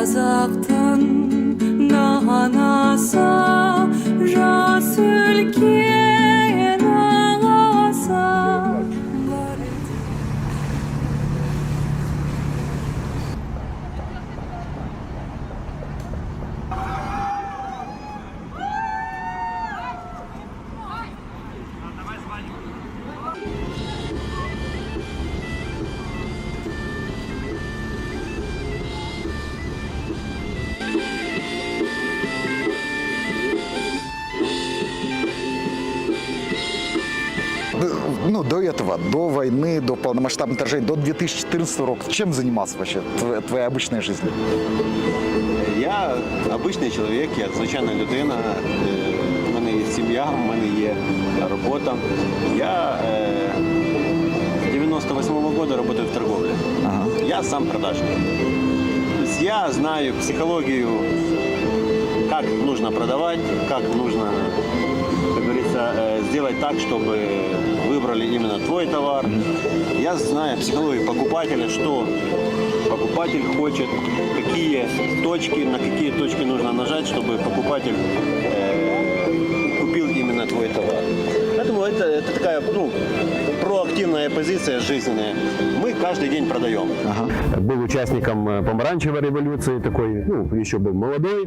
azaptan. полномасштабных вторжений, до 2014 года, чем занимался вообще твоя, твоя обычная жизнь? Я обичний чоловік, я звичайна людина. Е, У мене є сім'я, у мене є робота. Я е, з 98-го року працюю в торговлі. Ага. Я сам продажник. То есть я знаю психологию, как нужно продавать, как нужно, как говорится, э, сделать так, чтобы выбрали именно твой товар. Я знаю психологию покупателя, что покупатель хочет, какие точки, на какие точки нужно нажать, чтобы покупатель э, купил именно твой товар. Поэтому это, это такая ну, проактивная позиция жизненная. Мы каждый день продаем. Ага. был участником э, помаранчевой революции, такой, ну, еще был молодой,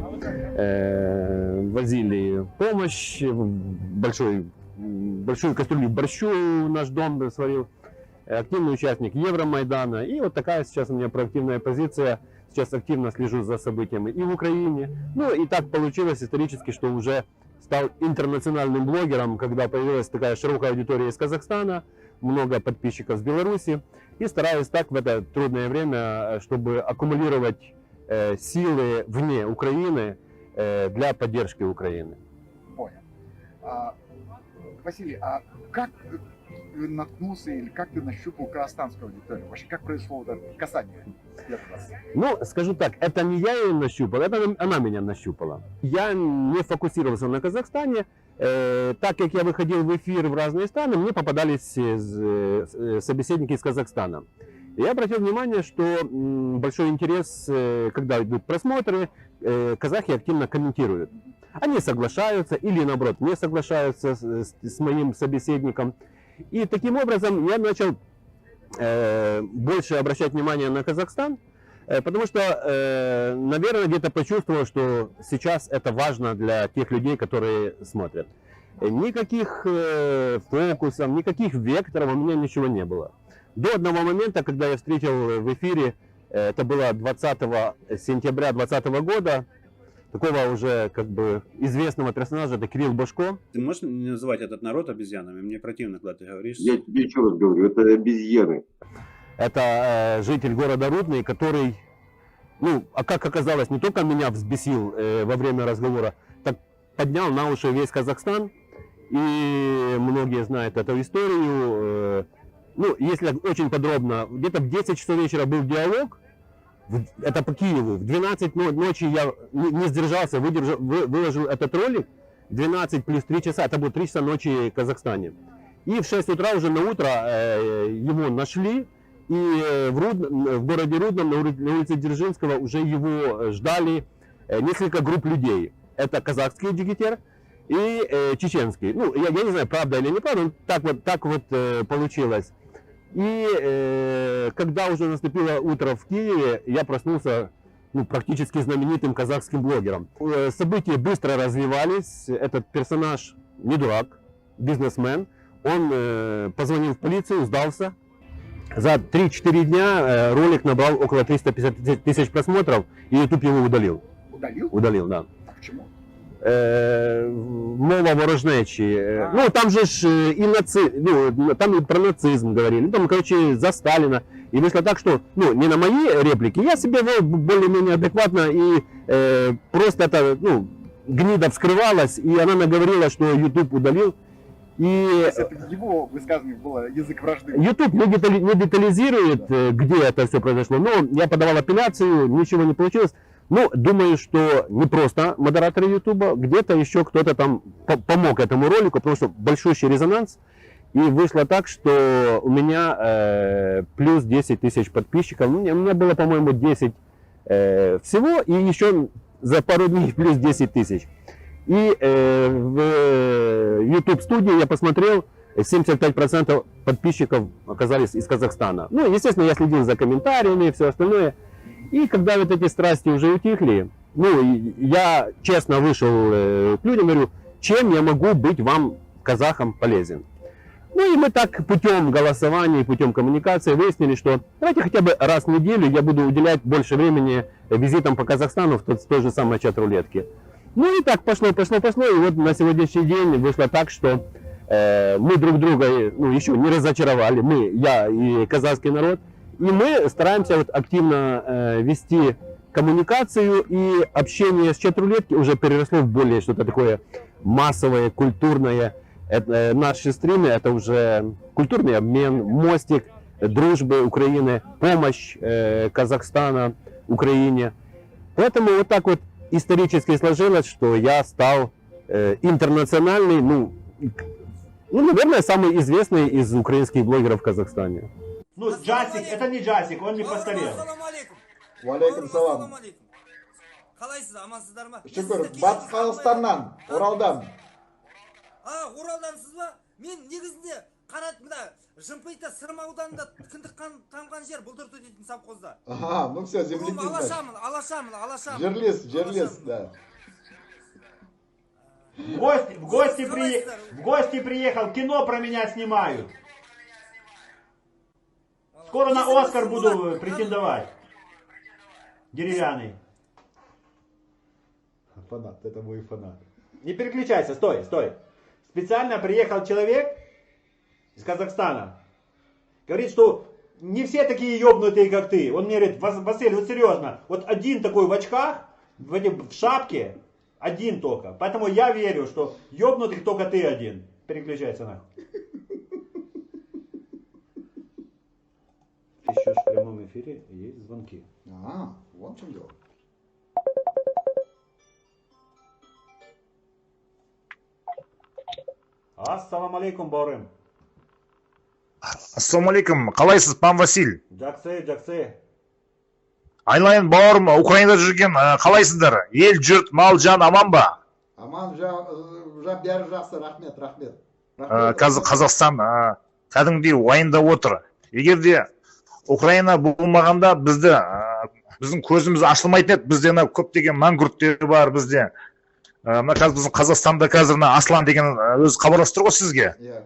Э, возили помощь, большой, большую кастрюлю борщу наш дом сварил, Э, активный участник Евромайдана, и вот такая сейчас у меня проактивная позиция, сейчас активно слежу за событиями и в Украине, ну и так получилось исторически, что уже стал интернациональным блогером, когда появилась такая широкая аудитория из Казахстана, много подписчиков с Беларуси, и стараюсь так в это трудное время, э, чтобы аккумулировать э, силы вне Украины для поддержки Украины. Понял. А, Василий, а как наткнулся или как ты нащупал казахстанскую аудиторию? Вообще, как произошло вот это касание? Ну, скажу так, это не я ее нащупал, это она меня нащупала. Я не фокусировался на Казахстане. Э, так как я выходил в эфир в разные страны, мне попадались э, э, собеседники из Казахстана. Я обратил внимание, что большой интерес, э, когда идут просмотры, э, казахи активно комментируют. Они соглашаются или наоборот не соглашаются с, с- с моим собеседником. И таким образом я начал э, больше обращать внимание на Казахстан, э, потому что, э, наверное, где-то почувствовал, что сейчас это важно для тех людей, которые смотрят. Э, Никаких э, фокусов, никаких векторов у меня ничего не было. До одного момента, когда я встретил в эфире, э, это было 20 сентября 2020 года, такого уже как бы известного персонажа, это Кирилл Башко, Ты можешь не называть этот народ обезьянами? Мне противно, когда ты говоришь. Я тебе еще раз говорю, это обезьяны. Это э, житель города Рудный, который, ну, а как оказалось, не только меня взбесил э, во время разговора, так поднял на уши весь Казахстан. И многие знают эту историю. э, ну, если очень подробно, где-то в 10 часов вечера был диалог, это по Киеву. В 12 но- ночи я не, сдержался, выдержал, вы- выложил этот ролик. 12 плюс 3 часа, это было 3 часа ночи в Казахстане. И в 6 утра уже на утро э, его нашли. И э, в, Руд- в городе Рудном на ули- на улице Дзержинского уже его ждали э, несколько групп людей. Это казахский дигитер и чеченский. Ну, я, я не знаю, правда или неправда, но так вот, так вот получилось. И э, когда уже наступило утро в Киеве, я проснулся ну, практически знаменитым казахским блогером. Э, События быстро развивались. Этот персонаж не дурак, бизнесмен. Он э, позвонил в полицию, сдался. За 3-4 дня э, ролик набрал около 350 тысяч просмотров, и YouTube его удалил. Удалил? Удалил, да. А почему? Е, мова ворожнечі. Е, Ну там же ж е, і наци... ну, там і про нацизм говорили. Ну, там, короче, за Сталина. И вышло так, что, ну, не на мои реплики, я себе вел более-менее адекватно, и э, просто это, ну, гнида вскрывалась, и она наговорила, что YouTube удалил. И То есть это его высказывание было язык вражды. YouTube не, детали- не детализирует, э, где это все произошло, но я подавал апелляцию, ничего не получилось. Ну, думаю, что не просто модераторы YouTube, где-то еще кто-то там по- помог этому ролику, потому что большущий резонанс. И вышло так, что у меня э, плюс 10 тысяч подписчиков. Ну, У меня, у меня было, по-моему, 10 Э, всего и еще за пару дней плюс 10 тысяч. И э, в э, YouTube студии я посмотрел, 75% подписчиков оказались из Казахстана. Ну, естественно, я следил за комментариями и все остальное. И когда вот эти страсти уже утихли, ну, я честно вышел э, к людям, говорю, чем я могу быть вам, казахам, полезен. Ну и мы так путем голосования, путем коммуникации выяснили, что давайте хотя бы раз в неделю я буду уделять больше времени визитам по Казахстану в тот, в же самой чат-рулетке. Ну и так пошло, пошло, пошло. И вот на сегодняшний день вышло так, что э, мы друг друга ну, еще не разочаровали, мы, я и казахский народ. И мы стараемся вот активно э, вести коммуникацию и общение с чат-рулетки уже переросло в более что-то такое массовое, культурное. Это, э, наши стримы это уже культурный обмен, мостик дружбы Украины, помощь э, Казахстана Украине. Поэтому вот так вот исторически сложилось, что я стал э, интернациональный, ну, ну, наверное, самый известный из украинских блогеров в Казахстане. Ну, Джасик, это не Джасик, он не постарел. ассалаумағалейкум Уалейкум салам. ассалаумағалейкум қалайсыз амансыздар ма Шүкір, Сізді батыс кешірім Қазақстаннан, сұрап Оралдан. қояйын. а оралдансыз ба мен негізінде қанат мына жымпиты сырым ауданында кіндік қан тамған жер бұлдырты дейтін совхозда Ага, ну все, Руым земляки, значит. алашамын алашамын алашамын Жерлес, жерлес, Алашамын. да. В гости, в гости, Давай, при... старый. в гости приехал, кино про меня снимают. Скоро на Оскар буду претендовать. Деревянный. Фанат, это мой фанат. Не переключайся, стой, стой. Специально приехал человек из Казахстана. Говорит, что не все такие ёбнутые, как ты. Он мне говорит, «Вас- Василий, вот серьезно, вот один такой в очках, в, этих- в шапке, один только. Поэтому я верю, что ёбнутых только ты один. Переключайся нахуй. Еще в прямом эфире есть звонки. А, вон в чем дело. Ассаламу алейкум, бауырым. ассалаумағалейкум қалайсыз пан василь Джаксы, джаксы. айналайын бауырым украинада жүрген қалайсыздар ел жұрт мал жан аман ба Аман жа, жа бәрі жақсы, рахмет, рахмет. қазір қазақстан кәдімгідей уайымдап отыр егер де украина болмағанда бізді ә, біздің көзіміз ашылмайтын еді бізде мына көптеген мәңгүрттер бар бізде ә, мына қазір біздің қазақстанда қазір мына аслан деген ә, өзі хабарласып тұр ғой сізге Иә.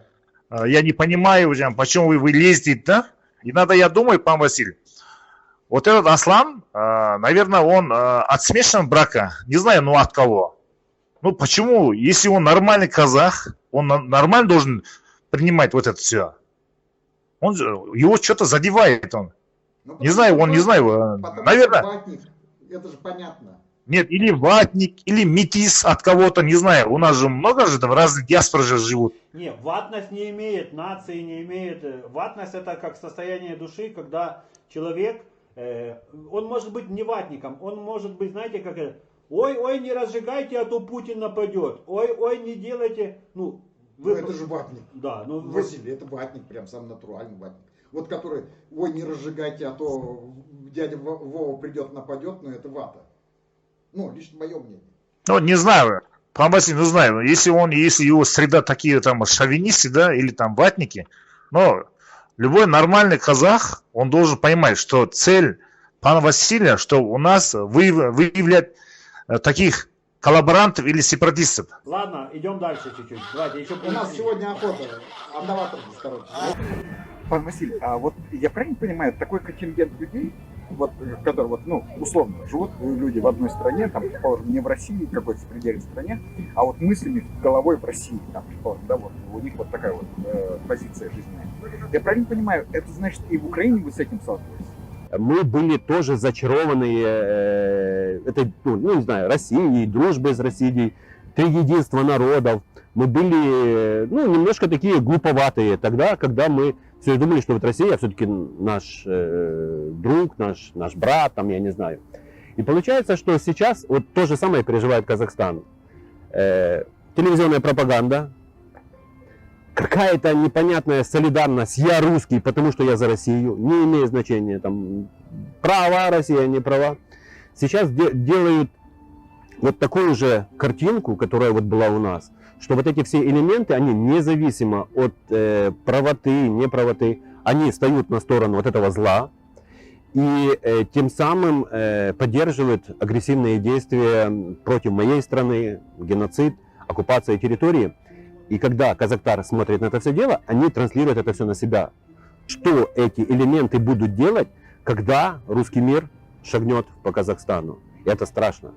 Э, я не понимаю, прям, почему вы, вы лезете, да? И надо, я думаю, пан Василий, вот этот Аслан, э, наверное, он э, от смешанного брака, не знаю, ну от кого. Ну почему, если он нормальный казах, он на- нормально должен принимать вот это все. Он же, его что-то задевает он. Ну, Не знаю, он не знаю, э, наверное, ватник, Это же понятно. нет, или ватник, или метис от кого-то, не знаю. У нас же много же там разных диаспор же живут. Не, ватность не имеет, нации не имеет. Э, Ватность это как состояние души, когда человек, э, он может быть не ватником, он может быть, знаете, как это, ой, ой, не разжигайте, а то Путин нападет. Ой, ой, не делайте, ну, Ну, это же ватник. Да, ну, вы- Василий, это ватник, прям самый натуральный ватник. Вот который, ой, не разжигайте, а то дядя Во- Вова придет, нападет, но это вата. Ну, лично мое мнение. Ну, не знаю, пан Василий, ну знаю, если он, если его среда такие там шовинисты, да, или там ватники, но любой нормальный казах, он должен понимать, что цель пана Василия, что у нас выяв- выявлять э, таких коллаборантов или сепаратистов. ладно, идем дальше чуть-чуть. Давайте, еще У нас сегодня охота. Отдаватор, короче. Пан Василий, а вот я правильно понимаю, такой контингент людей, вот, которые вот, ну, условно, живут люди в одной стране, там, предположим, не в России, в какой-то запредельной стране, а вот мыслями, головой в России, там, предположим, да, вот, у них вот такая вот э, позиция жизненная. Я правильно понимаю, это значит и в Украине вы с этим сталкиваетесь? Мы были тоже зачарованные э, этой, ну, не знаю, Россией, дружбой с Россией, триединство народов. Мы были, э, ну, немножко такие глуповатые тогда, когда мы все думали, что вот Россия все-таки наш э, друг, наш, наш брат, там, я не знаю. И получается, что сейчас вот то же самое переживает Казахстан. Э, телевизионная пропаганда, какая-то непонятная солидарность, я русский, потому что я за Россию, не имеет значения, там, права Россия, не права. сейчас де- делают вот такую же картинку, которая вот была у нас, что вот эти все элементы, они независимо от э, правоты, неправоты, они встают на сторону вот этого зла и э, тем самым э, поддерживают агрессивные действия против моей страны, геноцид, оккупация территории. И когда Казактар смотрит на это все дело, они транслируют это все на себя. Что эти элементы будут делать, когда русский мир шагнет по Казахстану? И это страшно.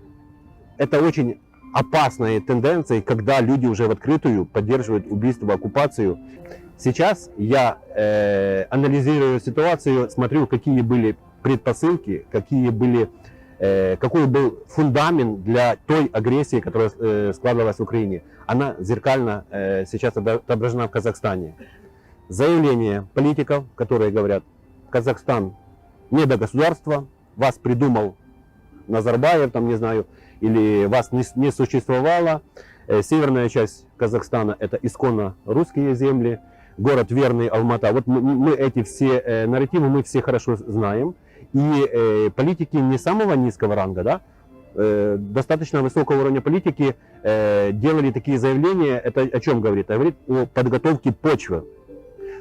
Это очень опасные тенденции, когда люди уже в открытую поддерживают убийство, оккупацию. Сейчас я э, анализирую ситуацию, смотрю, какие были предпосылки, какие были, какой был фундамент для той агрессии, которая э, складывалась в Украине. Она зеркально э, сейчас отобра- отображена в Казахстане. Заявления политиков, которые говорят, Казахстан не до государства, вас придумал Назарбаев, там, не знаю, или вас не, не существовало. Э, Северная часть Казахстана это исконно русские земли, город верный Алмата. Вот мы, мы эти все э, нарративы мы все хорошо знаем. И э, политики не самого низкого ранга, да, э, достаточно высокого уровня политики э, делали такие заявления. Это о чем говорит? Это говорит о подготовке почвы.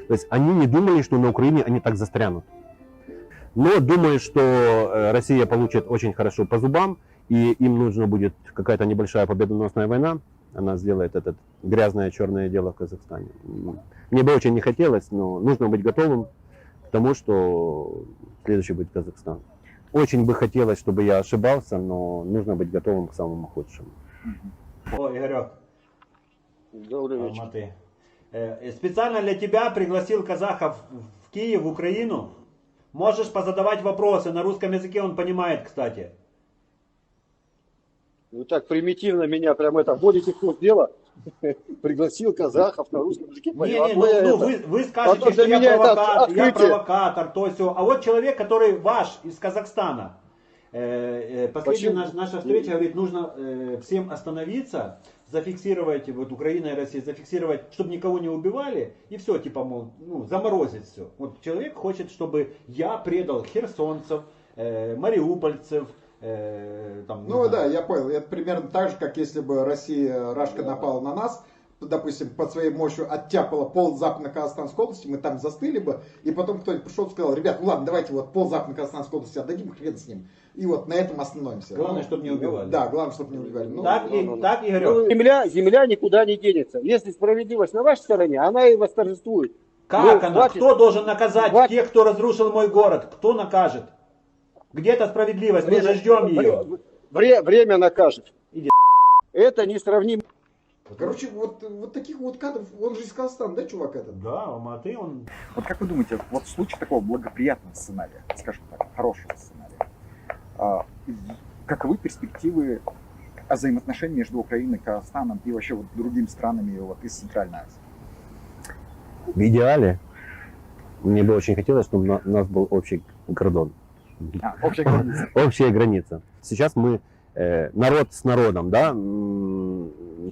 То есть они не думали, что на Украине они так застрянут. Но думаю, что э, Россия получит очень хорошо по зубам, и им нужно будет какая-то небольшая победоносная война. Она сделает это грязное черное дело в Казахстане. Мне бы очень не хотелось, но нужно быть готовым к тому, что следующий будет Казахстан. Очень бы хотелось, чтобы я ошибался, но нужно быть готовым к самому худшему. О, Игорек, Добрый вечер. Алматы. Э, Специально для тебя пригласил казахов в Киев, в Украину. Можешь позадавать вопросы. На русском языке он понимает, кстати. Вы так примитивно меня прям это вводите в курс дела. Пригласил казахов на русском языке. Не, не, ну, ну, это- вы, вы скажете, что я это провокатор, я провокатор, то все. А вот человек, который ваш из Казахстана. Э, э, Последняя наш- наша встреча говорит, нужно э, всем остановиться, зафиксировать, вот Украина и Россия, зафиксировать, чтобы никого не убивали, и все, типа, мол, ну, заморозить все. Вот человек хочет, чтобы я предал херсонцев, э, мариупольцев, э, там, Ну да, я понял. Это примерно так же, как если бы Россия, Рашка напала на нас, допустим, под своей мощью оттяпала пол Западной Казахстанской области, мы там застыли бы, и потом кто-нибудь пришел и сказал, ребят, ну ладно, давайте вот пол Западной Казахстанской области отдадим, хрен с ним. И вот на этом остановимся. Главное, Ну, чтоб не убивали. Да, главное, чтобы не убивали. Ну, так, ну, и, ну, так, Игорек? Ну, земля, земля никуда не денется. Если справедливость на вашей стороне, она и восторжествует. Как Ну, она? хватит. Кто должен наказать Хватит. тех, кто разрушил мой город? Кто накажет? Где эта справедливость? Мы же ждем ее. Вре- время накажет. Иди. Это несравнимо. Короче, вот, вот таких вот кадров, он же из Казахстана, да, чувак этот? Да, Алматы, он... Вот как вы думаете, вот в случае такого благоприятного сценария, скажем так, хорошего сценария, а, каковы перспективы взаимоотношений между Украиной, Казахстаном и вообще вот другими странами вот из Центральной Азии? В идеале мне бы очень хотелось, чтобы у нас был общий кордон. А, общая граница. общая граница. Сейчас мы э, народ с народом, да,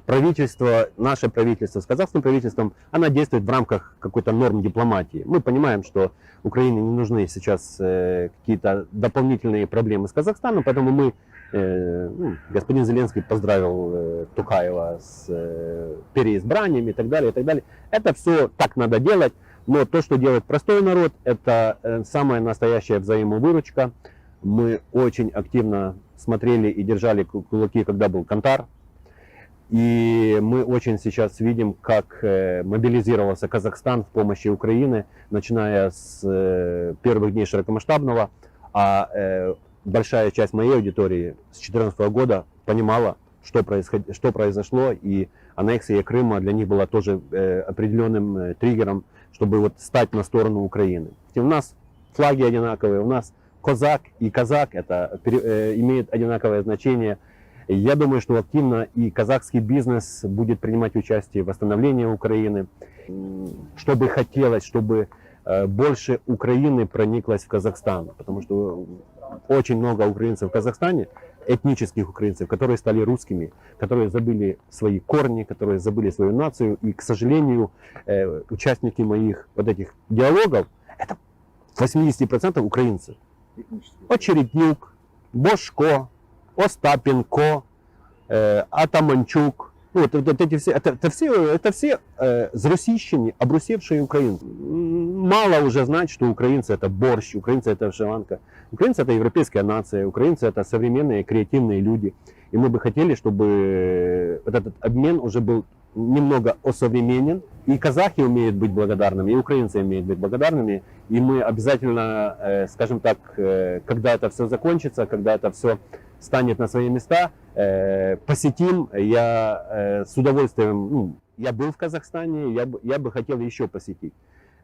правительство, наше правительство с казахским правительством, она действует в рамках какой-то норм дипломатии. Мы понимаем, что Украине не нужны сейчас э, какие-то дополнительные проблемы с Казахстаном, поэтому мы, э, ну, господин Зеленский поздравил э, Тукаева с э, переизбранием и так далее, и так далее. Это все так надо делать, но то, что делает простой народ, это э, самая настоящая взаимовыручка. Мы очень активно смотрели и держали ку- кулаки, когда был Кантар. И мы очень сейчас видим, как э, мобилизировался Казахстан в помощи Украины, начиная с э, первых дней широкомасштабного. А большая часть моей аудитории с 2014 года понимала, что, происход... что произошло, и аннексия Крыма для них была тоже определенным триггером, чтобы вот стать на сторону Украины. И у нас флаги одинаковые, у нас козак и казак это э, имеет одинаковое значение. Я думаю, что активно и казахский бизнес будет принимать участие в восстановлении Украины. Что бы хотелось, чтобы э, больше Украины прониклась в Казахстан, потому что очень много украинцев в Казахстане, этнических украинцев, которые стали русскими, которые забыли свои корни, которые забыли свою нацию, и, к сожалению, э, участники моих вот этих диалогов, это 80% украинцы. От Череднюк, Бошко, Остапенко, э, Атаманчук. Ну, вот, вот эти все, это, это все, это все э, зросійщені, обрусевшие украинцы. Мало уже знать, что украинцы это борщ, украинцы это вышиванка. Украинцы это европейская нация, украинцы это современные креативные люди. И мы бы хотели, чтобы вот этот обмен уже был немного осовременен. И казахи умеют быть благодарными, и украинцы умеют быть благодарными. И мы обязательно, э, скажем так, э, когда это все закончится, когда это все станет на свои места, э, посетим. Я э, с удовольствием, ну, я был в Казахстане, я бы, я бы хотел еще посетить.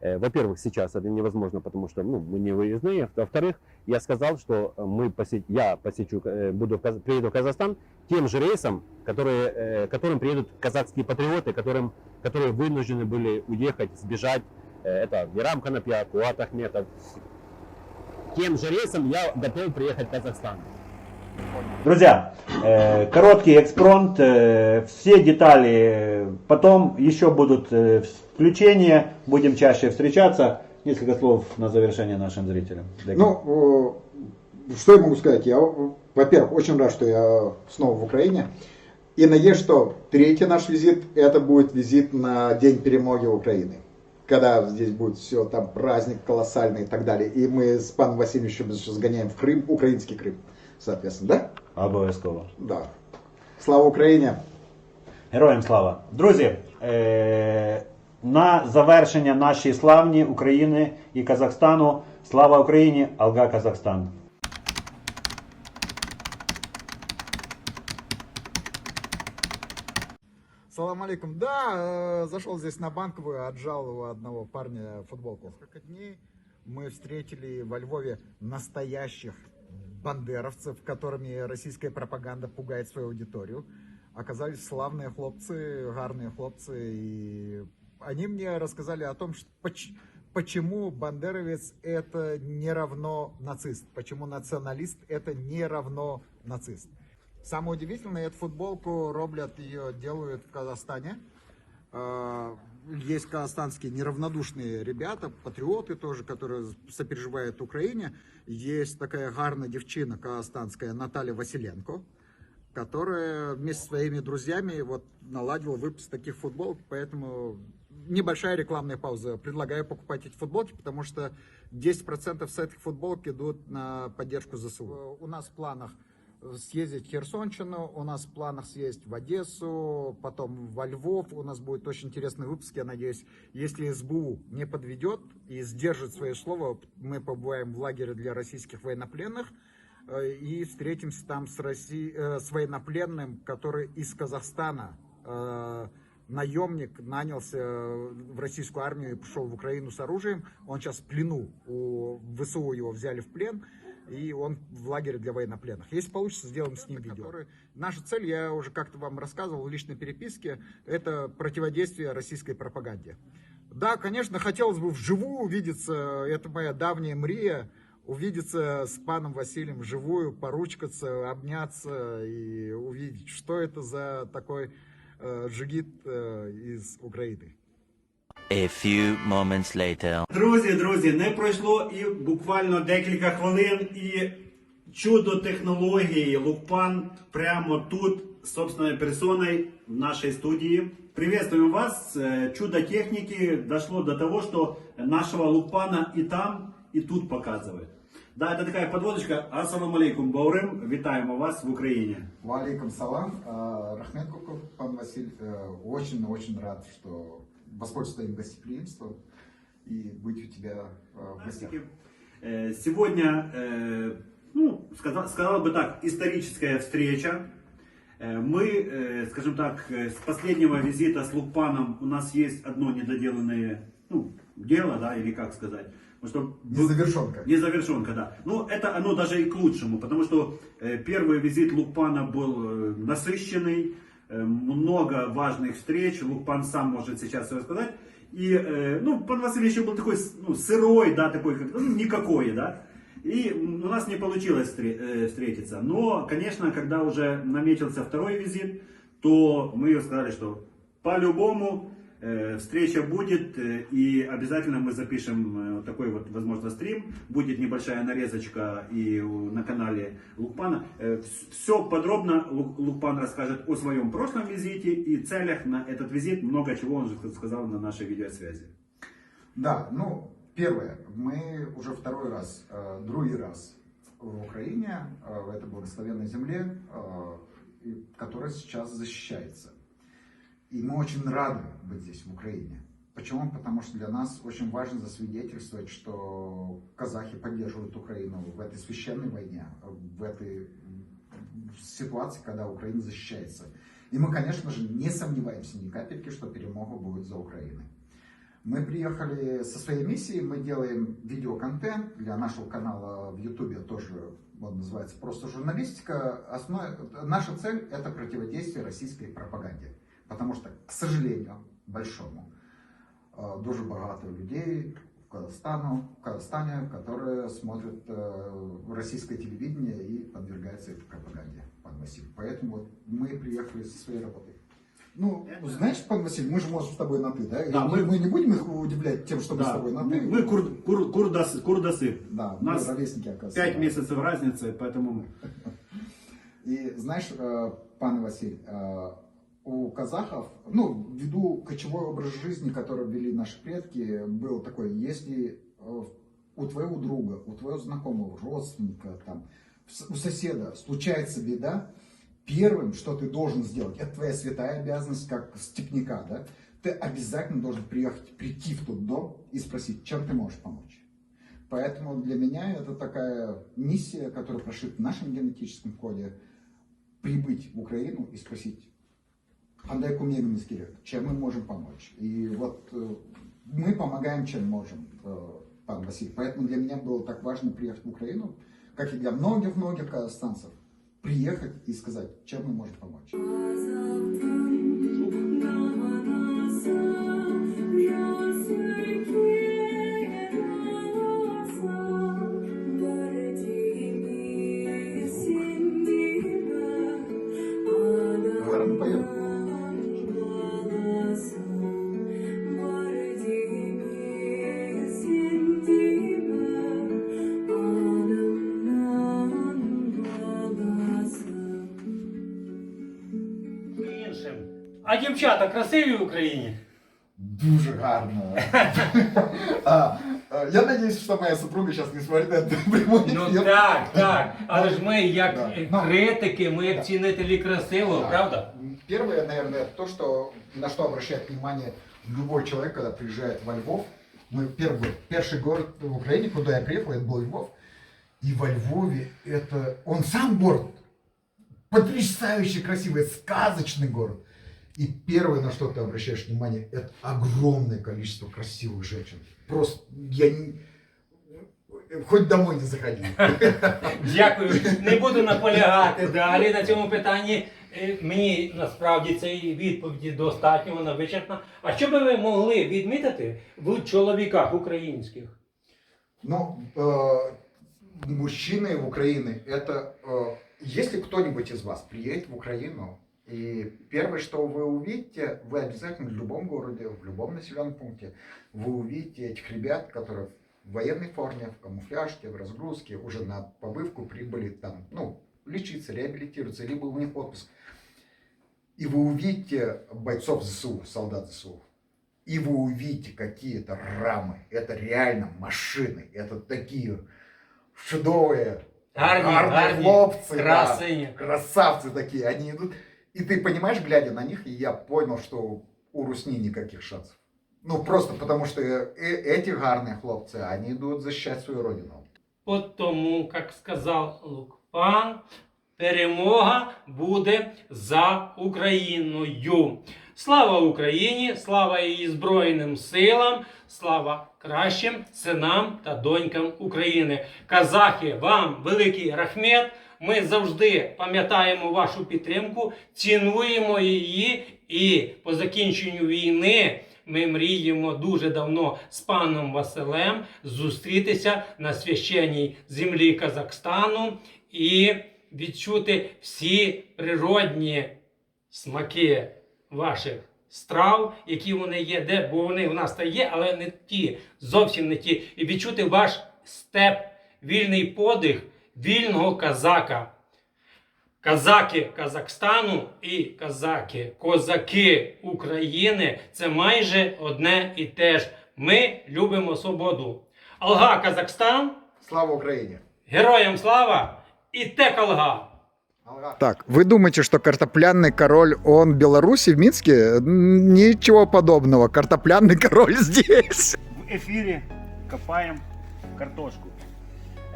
Э, Во-первых, сейчас это невозможно, потому что ну, мы не выездные. Во-вторых, я сказал, что мы посет... я посечу, буду, приеду в Казахстан тем же рейсом, которые, которым приедут казахские патриоты, которым, которые вынуждены были уехать, сбежать. Это Вирам Канапьяк, Уат Ахметов. Тем же рейсом я готов приехать в Казахстан. Друзья, э, короткий экспромт, э, все детали потом еще будут э, включения, будем чаще встречаться. Несколько слов на завершение нашим зрителям. Ну, что я могу сказать? Я, во-первых, очень рад, что я снова в Украине. И надеюсь, что третий наш визит, это будет визит на День перемоги Украины. Когда здесь будет все, там праздник колоссальный и так далее. И мы с паном Васильевичем сгоняем в Крым, украинский Крым, соответственно, да? Обов'язково. Да. Слава Украине! Героям слава! Друзі, е- на завершення нашої славні України і Казахстану. Слава Україні! Алга Казахстан! Салам алейкум. Да, э, зашел здесь на банковую, отжал у одного парня футболку. Несколько дней мы встретили во Львове настоящих бандеровцев, которыми российская пропаганда пугает свою аудиторию. Оказались славные хлопцы, гарные хлопцы, и они мне рассказали о том, что, поч- почему бандеровец это не равно нацист, почему националист это не равно нацист. Самое удивительное, эту футболку роблят, ее делают в Казахстане. Э, Есть казахстанские неравнодушные ребята, патриоты тоже, которые сопереживают Украине. Есть такая гарная девчина казахстанская Наталья Василенко, которая вместе со своими друзьями вот наладила выпуск таких футболок, поэтому небольшая рекламная пауза. Предлагаю покупать эти футболки, потому что 10% с этих футболок идут на поддержку ЗСУ. У нас в планах съездить в Херсонщину, у нас в планах съездить в Одессу, потом во Львов. У нас будет очень интересный выпуск, я надеюсь. Если СБУ не подведет и сдержит свое слово, мы побываем в лагере для российских военнопленных э, и встретимся там с, Росси... э, с военнопленным, который из Казахстана э, наемник нанялся в российскую армию и пришел в Украину с оружием. Он сейчас в плену. У ВСУ его взяли в плен. И он в лагере для военнопленных. Если получится, сделаем с ним видео. Наша цель, я уже как-то вам рассказывал в личной переписке, это противодействие российской пропаганде. Да, конечно, хотелось бы вживую увидеться, это моя давняя мрия, увидеться с паном Василием вживую, поручкаться, обняться и увидеть, что это за такой э, джигит э, из Украины. A few moments later. Друзі, друзі, не пройшло і буквально декілька хвилин, і чудо технології Лукпан прямо тут, собственной персоной в нашей студии. Приветствуем вас. Э, Чудо техники дошло до того, что нашего Лукпана и там, и тут показывает. Да, это такая подводочка. Ассаламу алейкум, Баурим. Витаем вас в Украине. Валикум салам, Э, Рахмет Куков, пан Василь, э, очень-очень рад, что воспользоваться твоим гостеприимством и быть у тебя э, в гостях. Э, Сегодня, э, ну, сказал, сказал бы так, историческая встреча. Мы, скажем так, с последнего визита с Лукпаном у нас есть одно недоделанное ну, дело, да, или как сказать. Потому что Незавершенка. Незавершенка, да. Ну, это оно даже и к лучшему, потому что первый визит Лукпана был насыщенный, много важных встреч, Лукпан сам может сейчас все рассказать. И, э, ну, пан Василий еще был такой, ну, сырой, да, такой, как, ну, никакой, да. И у нас не получилось э, встретиться. Но, конечно, когда уже наметился второй визит, то мы сказали, что по-любому Э, Встреча будет, э, и обязательно мы запишем э, такой вот, возможно, стрим. Будет небольшая нарезочка и на канале Лукпана. Все подробно Лу- Лукпан расскажет о своем прошлом визите и целях на этот визит. Много чего он же сказал на нашей видеосвязи. Да, ну, первое, мы уже второй раз, э, другий раз в Украине, э, в этой благословенной земле, э, которая сейчас защищается. И мы очень рады быть здесь, в Украине. Почему? Потому что для нас очень важно засвидетельствовать, что казахи поддерживают Украину в этой священной войне, в этой ситуации, когда Украина защищается. И мы, конечно же, не сомневаемся ни капельки, что перемога будет за Украиной. Мы приехали со своей миссией, мы делаем видеоконтент для нашего канала в Ютубе, тоже он называется «Просто журналистика». Основ... Наша цель – это противодействие российской пропаганде. Потому что, к сожалению, большому, э, дуже багато людей в Казахстану, в Казахстане, которые смотрят э, российское телевидение и подвергаются этой пропаганде, пан Василий. Поэтому вот мы приехали со своей работой. Ну, знаешь, пан Василий, мы же можем с тобой на «ты», да? Да, мы- мы не будем их удивлять тем, что мы с Да, тобой на «ты». мы кур- кур- курдасы, курдасы. Да, У нас мы ровесники, оказывается. Пять да. месяцев разницы, поэтому И знаешь, э, пан Василий, у казахов, ну, ввиду кочевой образ жизни, который вели наши предки, был такой, если э, у твоего друга, у твоего знакомого, родственника, там, у соседа случается беда, первым, что ты должен сделать, это твоя святая обязанность, как степняка, да, ты обязательно должен приехать, прийти в тот дом и спросить, чем ты можешь помочь. Поэтому для меня это такая миссия, которая прошит в нашем генетическом коде, прибыть в Украину и спросить, Андай Кумегин чем мы можем помочь. И вот э, мы помогаем, чем можем, э, пан Василий. Поэтому для меня было так важно приехать в Украину, как и для многих-многих казахстанцев, приехать и сказать, чем мы можем помочь. дівчата красиві в Україні? Дуже гарно. А, а, Я надеюсь, что моя супруга сейчас не смотрит этот прямой Ну эфир. так, так. Але ж ми, як Да. е, Ну, критики, ми як цінителі красивого, Да. правда? Первое, наверное, то, что, на что обращает внимание любой человек, когда приезжает во Львов. Мы первый, первый город в Украине, куда я приехал, это был Львов. И во Львове это... Он сам город потрясающе красивый, сказочный город. И первое, на что ты обращаешь внимание, это огромное количество красивых женщин. Просто я не... Хоть домой не заходи. Дякую. Не буду наполягати далі на цьому питанні. Е, Мені насправді цієї відповіді достатньо, вона вичерпна. А що би ви могли відмітити в чоловіках українських? Ну, э, мужчины в Украине, это э, если кто-нибудь из вас приедет в Украину, и первое, что вы увидите, вы обязательно в любом городе, в любом населенном пункте, вы увидите этих ребят, которые в военной форме, в камуфляжке, в разгрузке, уже на побывку прибыли там, ну, лечиться, реабилитироваться, либо у них отпуск. И вы увидите бойцов ЗСУ, солдат ЗСУ, и вы увидите какие-то рамы. Это реально машины. Это такие шедовые, Гарні, гарные гарні, хлопцы, да, красині. красавцы такие. Они идут. И ты понимаешь, глядя на них, и я понял, что у Русни никаких шансов. Ну, просто потому что э- эти гарные хлопцы, они идут защищать свою родину. От тому, як сказав Лукпан, перемога буде за Україною. Слава Україні, слава її Збройним силам, слава кращим синам та донькам України. Казахи, вам великий рахмет. Ми завжди пам'ятаємо вашу підтримку, цінуємо її і по закінченню війни. Ми мріємо дуже давно з паном Василем зустрітися на священній землі Казахстану і відчути всі природні смаки ваших страв, які вони є, де, бо вони в нас та є, але не ті, зовсім не ті. І відчути ваш степ, вільний подих вільного казака. Казаки Казахстану і казаки, козаки України це майже одне і те ж. Ми любимо свободу. Алга Казахстан, Слава Украине! героям слава і тек Алга! Так, вы думаете, что картоплянный король, он в Беларуси, в Минске? М, Ничего подобного. Картоплянный король здесь. В эфире копаем картошку.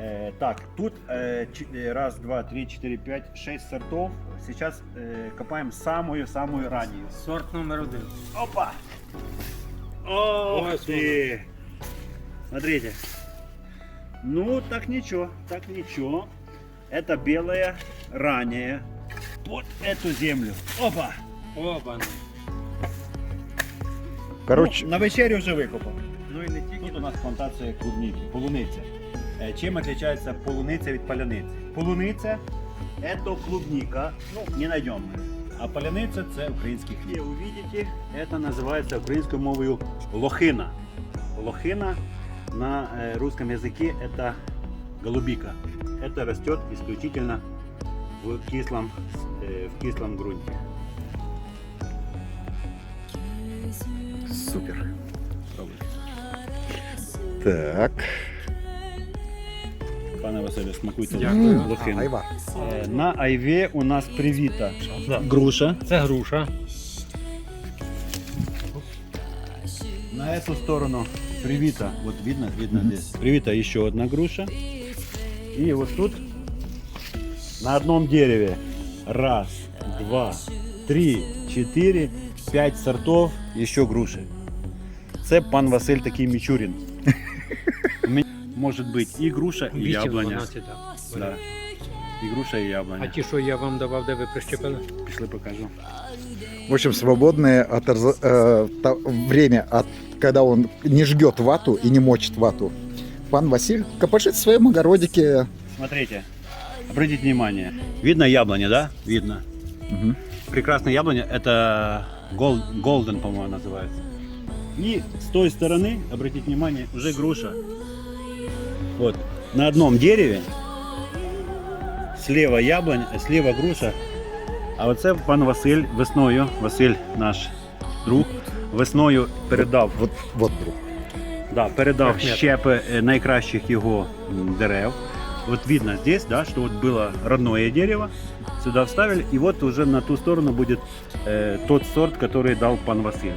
Э, так, тут э, э, раз, два, три, четыре, пять, шесть сортов. Сейчас э, копаем самую-самую раннюю. Сорт номер один. Опа! Ох Ой, ты! Смотрите. Ну, так ничего, так ничего. Это белая ранняя. Под эту землю. Опа! Оба. Короче, Ну, на вечерю уже выкопал. Ну и не тільки. Тут у нас плантация клубники, полуниця. Е, Чим отличается полуниця від поляниці? Полуниця – это клубника, ну, не найдем мы. А поляниця – це український хліб. І увидите, это називається українською мовою лохина. Лохина на э, русском языке это голубика. Это растет исключительно в кислом, э, в кислом грунте. супер. Так. Пане Василю, смакуйте Дякую. А, лохину. айва. Е, На айве у нас привіта груша. Це груша. На эту сторону привита, вот видно, видно здесь, привита еще одна груша. И вот тут на одном дереве раз, два, три, четыре, пять сортов еще груши. Це пан Василь такий Мічурін. У мене Може бути і груша, і яблуня. 212, так. Да. І груша, і А яблуня. ті, що я вам давав, де ви прищепили? Пішли покажу. В общем, свободное от разо- э, та- время, от, когда он не жгет вату и не мочит вату. Пан Василь копошит в своем огородике. Смотрите, обратите внимание. Видно яблоня, да? Видно. Мгм. Прекрасная яблоня, это гол- голден, по-моему, называется. И с той стороны, обратите внимание, уже груша. Вот, на одном дереве слева яблонь, слева груша. А оце пан Василь весною, Василь наш друг, весною передав Вот, вот друг. Да, передав Ахмед. щепи найкращих його м, дерев. Вот видно здесь, да, что вот было родное дерево, сюда вставили, и вот уже на ту сторону будет э, тот сорт, который дал пан Василь.